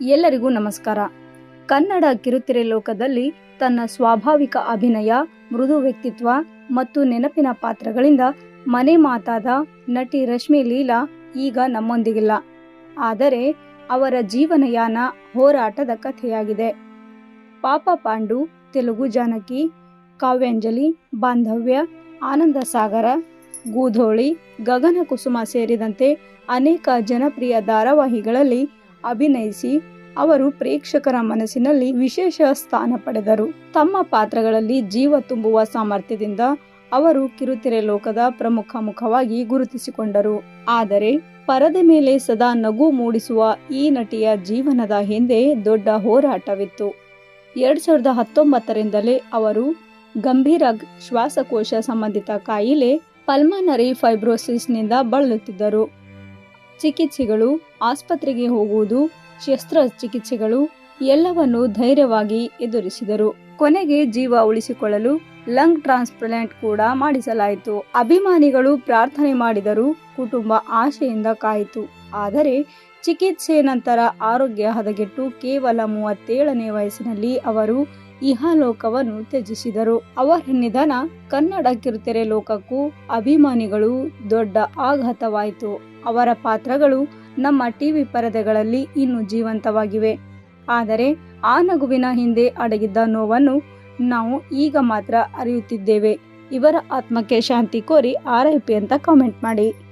ಎಲ್ಲರಿಗೂ ನಮಸ್ಕಾರ. ಕನ್ನಡ ಕಿರುತೆರೆ ಲೋಕದಲ್ಲಿ ತನ್ನ ಸ್ವಾಭಾವಿಕ ಅಭಿನಯ, ಮೃದು ವ್ಯಕ್ತಿತ್ವ ಮತ್ತು ನೆನಪಿನ ಪಾತ್ರಗಳಿಂದ ಮನೆ ಮಾತಾದ ನಟಿ ರಶ್ಮಿ ಲೀಲಾ ಈಗ ನಮ್ಮೊಂದಿಗಿಲ್ಲ. ಆದರೆ ಅವರ ಜೀವನಯಾನ ಹೋರಾಟದ ಕಥೆಯಾಗಿದೆ. ಪಾಪ ಪಾಂಡು, ತೆಲುಗು ಜಾನಕಿ, ಕಾವ್ಯಾಂಜಲಿ, ಬಾಂಧವ್ಯ, ಆನಂದ ಸಾಗರ, ಗೂಧೋಳಿ, ಗಗನ ಕುಸುಮ ಸೇರಿದಂತೆ ಅನೇಕ ಜನಪ್ರಿಯ ಧಾರಾವಾಹಿಗಳಲ್ಲಿ ಅಭಿನಯಿಸಿ ಅವರು ಪ್ರೇಕ್ಷಕರ ಮನಸ್ಸಿನಲ್ಲಿ ವಿಶೇಷ ಸ್ಥಾನ ಪಡೆದರು. ತಮ್ಮ ಪಾತ್ರಗಳಲ್ಲಿ ಜೀವ ತುಂಬುವ ಸಾಮರ್ಥ್ಯದಿಂದ ಅವರು ಕಿರುತೆರೆ ಲೋಕದ ಪ್ರಮುಖ ಮುಖವಾಗಿ ಗುರುತಿಸಿಕೊಂಡರು. ಆದರೆ ಪರದೆ ಮೇಲೆ ಸದಾ ನಗು ಮೂಡಿಸುವ ಈ ನಟಿಯ ಜೀವನದ ಹಿಂದೆ ದೊಡ್ಡ ಹೋರಾಟವಿತ್ತು. ಎರಡ್ ಸಾವಿರದ ಹತ್ತೊಂಬತ್ತರಿಂದಲೇ ಅವರು ಗಂಭೀರ ಶ್ವಾಸಕೋಶ ಸಂಬಂಧಿತ ಕಾಯಿಲೆ, ಪಲ್ಮನರಿ ಫೈಬ್ರೋಸಿಸ್ನಿಂದ ಬಳಲುತ್ತಿದ್ದರು. ಚಿಕಿತ್ಸೆಗಳು, ಆಸ್ಪತ್ರೆಗೆ ಹೋಗುವುದು, ಶಸ್ತ್ರಚಿಕಿತ್ಸೆಗಳು ಎಲ್ಲವನ್ನು ಧೈರ್ಯವಾಗಿ ಎದುರಿಸಿದರು. ಕೊನೆಗೆ ಜೀವ ಉಳಿಸಿಕೊಳ್ಳಲು ಲಂಗ್ ಟ್ರಾನ್ಸ್ಪ್ಲಾಂಟ್ ಕೂಡ ಮಾಡಿಸಲಾಯಿತು. ಅಭಿಮಾನಿಗಳು ಪ್ರಾರ್ಥನೆ ಮಾಡಿದರು ಕುಟುಂಬ ಆಶೆಯಿಂದ ಕಾಯಿತು. ಆದರೆ ಚಿಕಿತ್ಸೆ ನಂತರ ಆರೋಗ್ಯ ಹದಗೆಟ್ಟು ಕೇವಲ ಮೂವತ್ತೇಳನೇ ವಯಸ್ಸಿನಲ್ಲಿ ಅವರು ಇಹಲೋಕವನ್ನು ತ್ಯಜಿಸಿದರು. ಅವರ ನಿಧನ ಕನ್ನಡ ಕಿರುತೆರೆ ಲೋಕಕ್ಕೂ ಅಭಿಮಾನಿಗಳು ದೊಡ್ಡ ಆಘಾತವಾಯಿತು. ಅವರ ಪಾತ್ರಗಳು ನಮ್ಮ ಟಿವಿ ಪರದೆಗಳಲ್ಲಿ ಇನ್ನೂ ಜೀವಂತವಾಗಿವೆ. ಆದರೆ ಆ ನಗುವಿನ ಹಿಂದೆ ಅಡಗಿದ್ದ ನೋವನ್ನು ನಾವು ಈಗ ಮಾತ್ರ ಅರಿಯುತ್ತಿದ್ದೇವೆ. ಇವರ ಆತ್ಮಕ್ಕೆ ಶಾಂತಿ ಕೋರಿ ಆರ್ ಅಂತ ಕಾಮೆಂಟ್ ಮಾಡಿ.